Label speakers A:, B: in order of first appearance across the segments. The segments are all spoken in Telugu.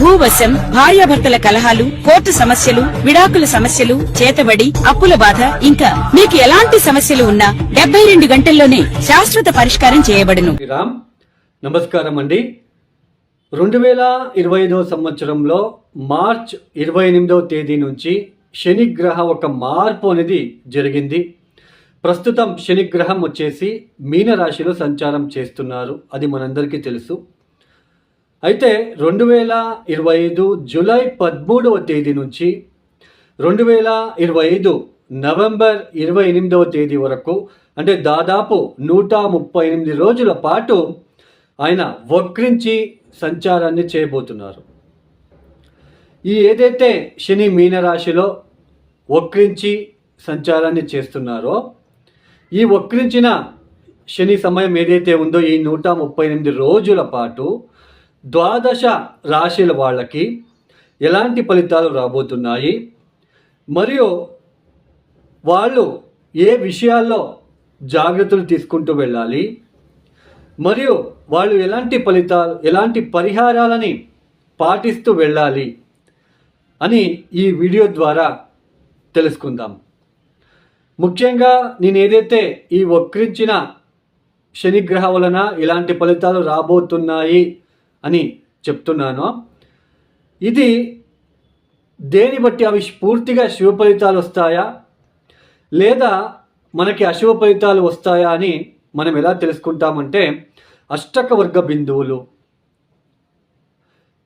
A: భూవశం భార్యాభర్తల కలహాలు కోర్టు సమస్యలు విడాకుల సమస్యలు చేతబడి అప్పుల బాధ ఇంకా మీకు ఎలాంటి సమస్యలు ఉన్నా డెబ్బై రెండు గంటల్లోనే శాశ్వత పరిష్కారం చేయబడును.
B: నమస్కారం అండి. రెండు వేల ఇరవై ఐదవ సంవత్సరంలో మార్చ్ ఇరవై ఎనిమిదవ తేదీ నుంచి శనిగ్రహ ఒక మార్పు అనేది జరిగింది. ప్రస్తుతం శనిగ్రహం వచ్చేసి మీనరాశిలో సంచారం చేస్తున్నారు. అది మనందరికీ తెలుసు. అయితే రెండు వేల ఇరవై ఐదు జూలై పదమూడవ తేదీ నుంచి రెండు వేల ఇరవై ఐదు నవంబర్ ఇరవై ఎనిమిదవ తేదీ వరకు అంటే దాదాపు నూట ముప్పై ఎనిమిది రోజుల పాటు ఆయన వక్రించి సంచారాన్ని చేయబోతున్నారు. ఈ ఏదైతే శని మీనరాశిలో వక్రించి సంచారాన్ని చేస్తున్నారో ఈ వక్రించిన శని సమయం ఏదైతే ఉందో ఈ నూట ముప్పై ఎనిమిది రోజుల పాటు ద్వాదశ రాశిల వాళ్ళకి ఎలాంటి ఫలితాలు రాబోతున్నాయి? మరియు వాళ్ళు ఏ విషయాల్లో జాగ్రత్తలు తీసుకుంటూ వెళ్ళాలి? మరియు వాళ్ళు ఎలాంటి ఫలితాలు ఎలాంటి పరిహారాలని పాటిస్తూ వెళ్ళాలి అని ఈ వీడియో ద్వారా తెలుసుకుందాం. ముఖ్యంగా నేను ఏదైతే ఈ వక్రించిన శనిగ్రహ వలన ఇలాంటి ఫలితాలు రాబోతున్నాయి అని చెప్తున్నాను. ఇది దేని బట్టి అవి పూర్తిగా శుభ ఫలితాలు వస్తాయా? లేదా మనకి అశుభ ఫలితాలు వస్తాయా అని మనం ఎలా తెలుసుకుంటామంటే అష్టకవర్గ బిందువులు.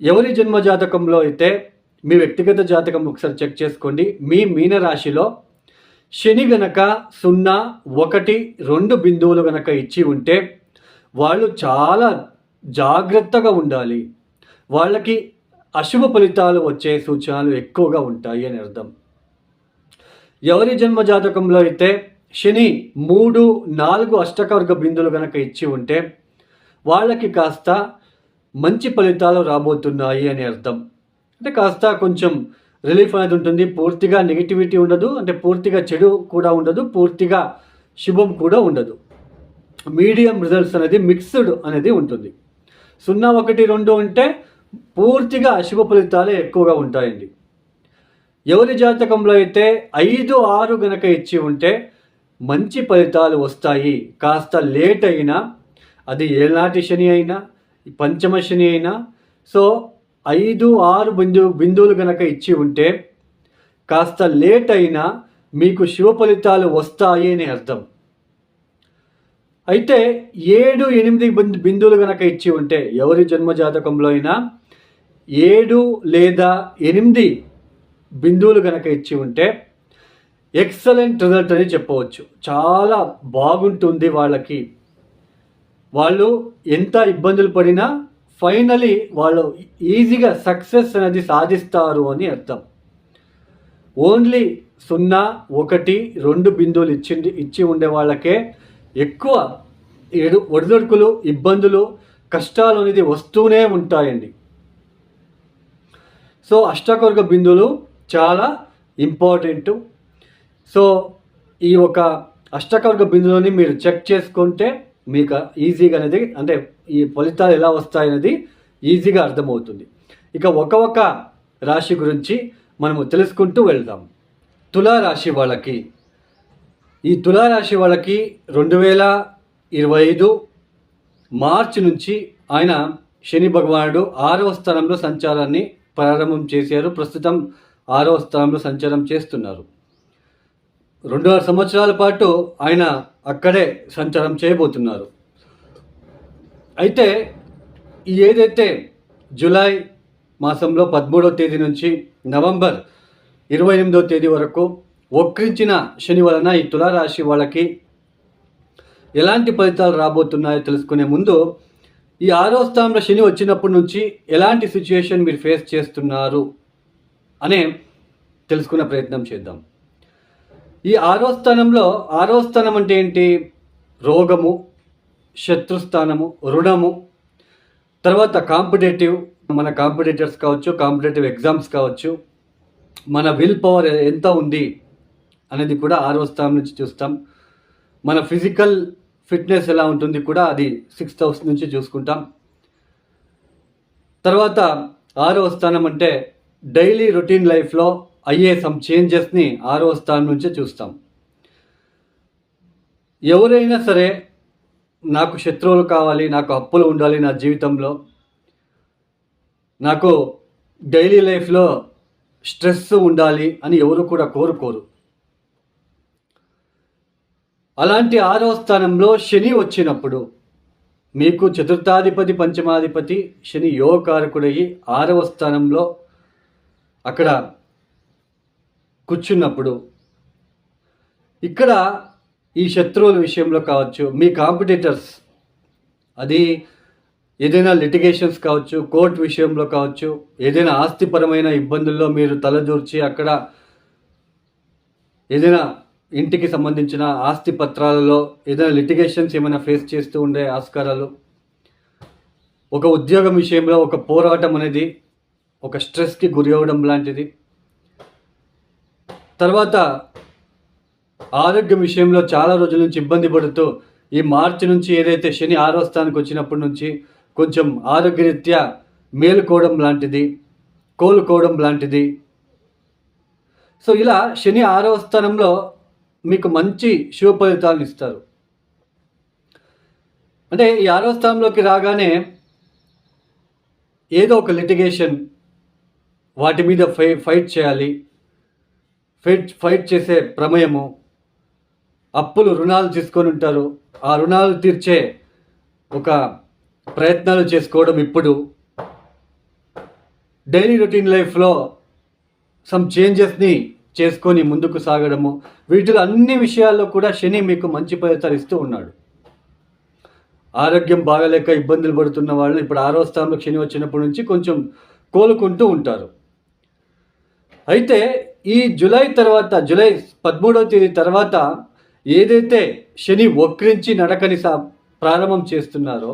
B: ఎవరి జన్మ జాతకంలో అయితే మీ వ్యక్తిగత జాతకం ఒకసారి చెక్ చేసుకోండి. మీ మీనరాశిలో శని గనక సున్నా ఒకటి రెండు బిందువులు గనక ఇచ్చి ఉంటే వాళ్ళు చాలా జాగ్రత్తగా ఉండాలి. వాళ్ళకి అశుభ ఫలితాలు వచ్చే సూచనలు ఎక్కువగా ఉంటాయి అని అర్థం. ఎవరి జన్మ జాతకంలో అయితే శని మూడు నాలుగు అష్టకవర్గ బిందులు కనుక ఇచ్చి ఉంటే వాళ్ళకి కాస్త మంచి ఫలితాలు రాబోతున్నాయి అని అర్థం. అంటే కాస్త కొంచెం రిలీఫ్ అనేది ఉంటుంది. పూర్తిగా నెగిటివిటీ ఉండదు. అంటే పూర్తిగా చెడు కూడా ఉండదు. పూర్తిగా శుభం కూడా ఉండదు. మీడియం రిజల్ట్స్ అనేది మిక్స్డ్ అనేది ఉంటుంది. సున్నా ఒకటి రెండు ఉంటే పూర్తిగా అశుభ ఫలితాలే ఎక్కువగా ఉంటాయండి. ఎవరి జాతకంలో అయితే ఐదు ఆరు గనక ఇచ్చి ఉంటే మంచి ఫలితాలు వస్తాయి. కాస్త లేట్ అయినా అది ఏనాటి శని అయినా పంచమ శని అయినా సో ఐదు ఆరు బిందు బిందువులు గనక ఇచ్చి ఉంటే కాస్త లేట్ అయినా మీకు శివ ఫలితాలు వస్తాయి అని అర్థం. అయితే ఏడు ఎనిమిది బిందువులు కనుక ఇచ్చి ఉంటే ఎవరి జన్మ జాతకంలో అయినా ఏడు లేదా ఎనిమిది బిందువులు కనుక ఇచ్చి ఉంటే ఎక్సలెంట్ రిజల్ట్ అని చెప్పవచ్చు. చాలా బాగుంటుంది వాళ్ళకి. వాళ్ళు ఎంత ఇబ్బందులు పడినా ఫైనలీ వాళ్ళు ఈజీగా సక్సెస్ అనేది సాధిస్తారు అని అర్థం. ఓన్లీ సున్నా ఒకటి రెండు బిందువులు ఇచ్చి ఇచ్చి ఉండే వాళ్ళకే ఎక్కువ ఎడు ఒడిదొడుకులు ఇబ్బందులు కష్టాలు అనేది వస్తూనే ఉంటాయండి. సో అష్టకవర్గ బిందువులు చాలా ఇంపార్టెంట్. సో ఈ ఒక అష్టకర్గ బిందువుని మీరు చెక్ చేసుకుంటే మీకు ఈజీగా అనేది అంటే ఈ ఫలితాలు ఎలా వస్తాయనేది ఈజీగా అర్థమవుతుంది. ఇక ఒక ఒక రాశి గురించి మనము తెలుసుకుంటూ వెళ్దాం. తులారాశి వాళ్ళకి ఈ తులారాశి వాళ్ళకి రెండు వేల ఇరవై ఐదు మార్చి నుంచి ఆయన శని భగవానుడు ఆరవ స్థానంలో సంచారాన్ని ప్రారంభం చేశారు. ప్రస్తుతం ఆరవ స్థానంలో సంచారం చేస్తున్నారు. రెండున్నర సంవత్సరాల పాటు ఆయన అక్కడే సంచారం చేయబోతున్నారు. అయితే ఏదైతే జూలై మాసంలో పదమూడవ తేదీ నుంచి నవంబర్ ఇరవై ఎనిమిదవ తేదీ వరకు వక్రించిన శని వలన ఈ తులారాశి వాళ్ళకి ఎలాంటి ఫలితాలు రాబోతున్నాయో తెలుసుకునే ముందు ఈ ఆరో స్థానంలో శని వచ్చినప్పటి నుంచి ఎలాంటి సిచ్యుయేషన్ మీరు ఫేస్ చేస్తున్నారు అనే తెలుసుకునే ప్రయత్నం చేద్దాం. ఈ ఆరో స్థానంలో ఆరో స్థానం అంటే ఏంటి? రోగము శత్రుస్థానము రుణము తర్వాత కాంపిటేటివ్ మన కాంపిటేటర్స్ కావచ్చు కాంపిటేటివ్ ఎగ్జామ్స్ కావచ్చు మన విల్ పవర్ ఎంత ఉంది? అనేది కూడా ఆరో స్థానం నుంచి చూస్తాం. మన ఫిజికల్ ఫిట్నెస్ ఎలా ఉంటుంది కూడా అది సిక్స్త్ హౌస్ నుంచి చూసుకుంటాం. తర్వాత ఆరో స్థానం అంటే డైలీ రొటీన్ లైఫ్లో అయ్యే సమ్ చేంజెస్ని ఆరో స్థానం నుంచే చూస్తాం. ఎవరైనా సరే నాకు శత్రువులు కావాలి నాకు అప్పులు ఉండాలి నా జీవితంలో. నాకు డైలీ లైఫ్లో స్ట్రెస్ ఉండాలి అని ఎవరు కూడా కోరుకోరు. అలాంటి ఆరవ స్థానంలో శని వచ్చినప్పుడు మీకు చతుర్థాధిపతి పంచమాధిపతి శని యోగకారకుడయ్యి ఆరవ స్థానంలో అక్కడ కూర్చున్నప్పుడు ఇక్కడ ఈ శత్రువుల విషయంలో కావచ్చు మీ కాంపిటేటర్స్ అది ఏదైనా లిటిగేషన్స్ కావచ్చు కోర్టు విషయంలో కావచ్చు ఏదైనా ఆస్తిపరమైన ఇబ్బందుల్లో మీరు తలదూర్చి అక్కడ ఏదైనా ఇంటికి సంబంధించిన ఆస్తి పత్రాలలో ఏదైనా లిటిగేషన్స్ ఏమైనా ఫేస్ చేస్తూ ఉండే ఆస్కారాలు ఒక ఉద్యోగం విషయంలో ఒక పోరాటం అనేది ఒక స్ట్రెస్కి గురి అవ్వడం లాంటిది. తర్వాత ఆరోగ్యం విషయంలో చాలా రోజుల నుంచి ఇబ్బంది పడుతూ ఈ మార్చి నుంచి ఏదైతే శని ఆరో స్థానానికి వచ్చినప్పటి నుంచి కొంచెం ఆరోగ్యరీత్యా మేలుకోవడం లాంటిది కోలుకోవడం లాంటిది. సో ఇలా శని ఆరవ స్థానంలో మీకు మంచి శుభ ఫలితాలను ఇస్తారు. అంటే ఈ ఆరో స్థానంలోకి రాగానే ఏదో ఒక లిటిగేషన్ వాటి మీద ఫై ఫైట్ చేయాలి. ఫైట్ ఫైట్ చేసే ప్రమేయము అప్పులు రుణాలు తీసుకొని ఉంటారు. ఆ రుణాలు తీర్చే ఒక ప్రయత్నాలు చేసుకోవడం ఇప్పుడు. డైలీ రొటీన్ లైఫ్లో సమ్ చేంజెస్ని చేసుకొని ముందుకు సాగడము. వీటిలో అన్ని విషయాల్లో కూడా శని మీకు మంచి ఫలితాలు ఇస్తూ ఉన్నాడు. ఆరోగ్యం బాగలేక ఇబ్బందులు పడుతున్న వాళ్ళు ఇప్పుడు ఆరో స్థానంలో శని వచ్చినప్పటి నుంచి కొంచెం కోలుకుంటూ ఉంటారు. అయితే ఈ జూలై తర్వాత జూలై పదమూడవ తేదీ తర్వాత ఏదైతే శని వక్రించి నడకని సా ప్రారంభం చేస్తున్నారో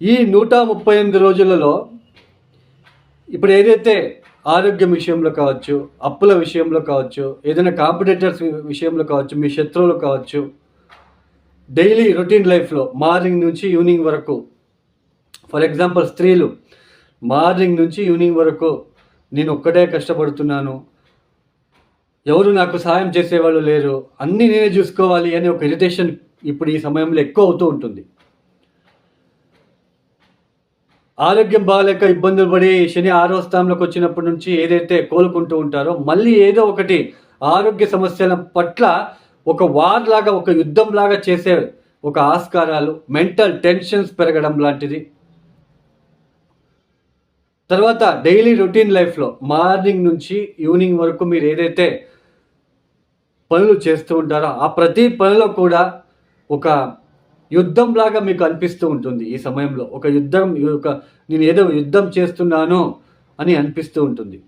B: ఈ నూట ముప్పై ఎనిమిది రోజులలో ఇప్పుడు ఏదైతే ఆరోగ్యం విషయంలో కావచ్చు అప్పుల విషయంలో కావచ్చు ఏదైనా కాంపిటేటర్స్ విషయంలో కావచ్చు మీ శత్రువులు కావచ్చు డైలీ రొటీన్ లైఫ్లో మార్నింగ్ నుంచి ఈవినింగ్ వరకు ఫర్ ఎగ్జాంపుల్ స్త్రీలు మార్నింగ్ నుంచి ఈవినింగ్ వరకు నేను ఒక్కడే కష్టపడుతున్నాను ఎవరు నాకు సహాయం చేసేవాళ్ళు లేరు అన్నీ నేనే చూసుకోవాలి అనే ఒక ఇరిటేషన్ ఇప్పుడు ఈ సమయంలో ఎక్కువ అవుతూ ఉంటుంది. ఆరోగ్యం బాగాలేక ఇబ్బందులు పడి శని ఆరో స్థానంలోకి వచ్చినప్పటి నుంచి ఏదైతే కోలుకుంటూ ఉంటారో మళ్ళీ ఏదో ఒకటి ఆరోగ్య సమస్యల పట్ల ఒక వార్ లాగా ఒక యుద్ధం లాగా చేసే ఒక ఆస్కారాలు మెంటల్ టెన్షన్స్ పెరగడం లాంటిది. తర్వాత డైలీ రొటీన్ లైఫ్లో మార్నింగ్ నుంచి ఈవినింగ్ వరకు మీరు ఏదైతే పనులు చేస్తూ ఉంటారో ఆ ప్రతి పనిలో కూడా ఒక యుద్ధంలాగా మీకు అనిపిస్తూ ఉంటుంది ఈ సమయంలో. ఒక యుద్ధం ఒక నేను ఏదో యుద్ధం చేస్తున్నాను అని అనిపిస్తూ ఉంటుంది.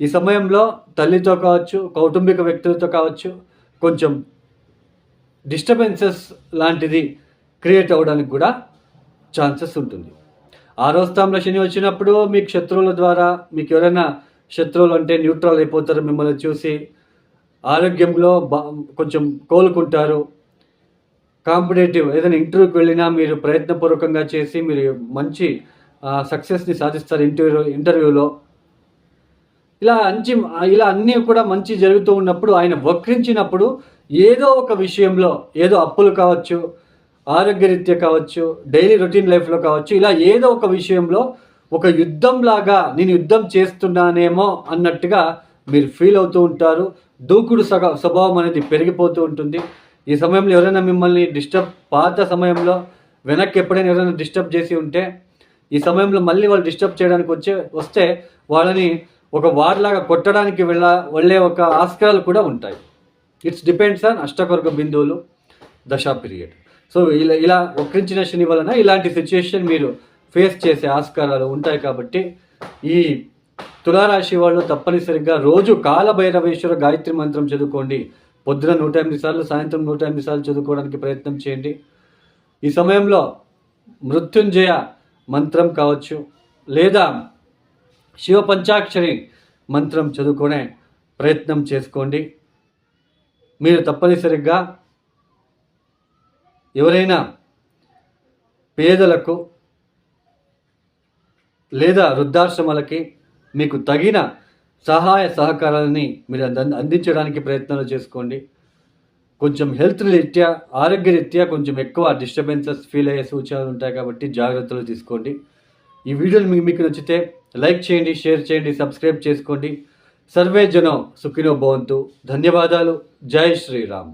B: ఈ సమయంలో తల్లితో కావచ్చు కౌటుంబిక వ్యక్తులతో కావచ్చు కొంచెం డిస్టర్బెన్సెస్ లాంటిది క్రియేట్ అవ్వడానికి కూడా ఛాన్సెస్ ఉంటుంది. ఆరో స్థానంలో శని వచ్చినప్పుడు మీకు శత్రువుల ద్వారా మీకు ఎవరైనా శత్రువులు అంటే న్యూట్రల్ అయిపోతారు మిమ్మల్ని చూసి ఆరోగ్యంలో బా కొంచెం కోలుకుంటారు. కాంపిటేటివ్ ఏదైనా ఇంటర్వ్యూకి వెళ్ళినా మీరు ప్రయత్నపూర్వకంగా చేసి మీరు మంచి సక్సెస్ని సాధిస్తారు ఇంటర్వ్యూ ఇంటర్వ్యూలో. ఇలా అంచి ఇలా అన్నీ కూడా మంచి జరుగుతూ ఉన్నప్పుడు ఆయన వక్రించినప్పుడు ఏదో ఒక విషయంలో ఏదో అప్పులు కావచ్చు ఆరోగ్యరీత్యా కావచ్చు డైలీ రొటీన్ లైఫ్లో కావచ్చు ఇలా ఏదో ఒక విషయంలో ఒక యుద్ధం లాగా నేను యుద్ధం చేస్తున్నానేమో అన్నట్టుగా మీరు ఫీల్ అవుతూ ఉంటారు. దూకుడు సగ స్వభావం అనేది పెరిగిపోతూ ఉంటుంది. ఈ సమయంలో ఎవరైనా మిమ్మల్ని డిస్టర్బ్ పాత సమయంలో వెనక్కి ఎప్పుడైనా ఎవరైనా డిస్టర్బ్ చేసి ఉంటే ఈ సమయంలో మళ్ళీ వాళ్ళు డిస్టర్బ్ చేయడానికి వచ్చే వస్తే వాళ్ళని ఒక వార్లాగా కొట్టడానికి వెళ్ళ వెళ్ళే ఒక ఆస్కారాలు కూడా ఉంటాయి. ఇట్స్ డిపెండ్స్ ఆన్ అష్టకొరక బిందువులు దశా పీరియడ్. సో ఇలా ఇలా వక్రించిన శని వలన ఇలాంటి సిచ్యుయేషన్ మీరు ఫేస్ చేసే ఆస్కారాలు ఉంటాయి కాబట్టి ఈ తులారాశి వాళ్ళు తప్పనిసరిగా రోజు కాలభైరవేశ్వర గాయత్రి మంత్రం చదువుకోండి. పొద్దున నూట ఎనిమిది సార్లు సాయంత్రం నూట ఎనిమిది సార్లు చదువుకోవడానికి ప్రయత్నం చేయండి. ఈ సమయంలో మృత్యుంజయ మంత్రం కావచ్చు లేదా శివ పంచాక్షరి మంత్రం చదువుకునే ప్రయత్నం చేసుకోండి. మీరు తప్పనిసరిగా ఎవరైనా పేదలకు లేదా వృద్ధాశ్రమాలకి మీకు తగిన సహాయ సహకారాలని మీరు అందించడానికి ప్రయత్నాలు చేసుకోండి. కొంచెం హెల్త్ రీత్యా ఆరోగ్య రీత్యా కొంచెం ఎక్కువ డిస్టర్బెన్సెస్ ఫీల్ అయ్యే సూచనలు ఉంటాయి కాబట్టి జాగ్రత్తలు తీసుకోండి. ఈ వీడియోలు మీకు మీకు నచ్చితే లైక్ చేయండి షేర్ చేయండి సబ్స్క్రైబ్ చేసుకోండి. సర్వే జనం సుఖినో భవంతు. ధన్యవాదాలు. జై శ్రీరామ్.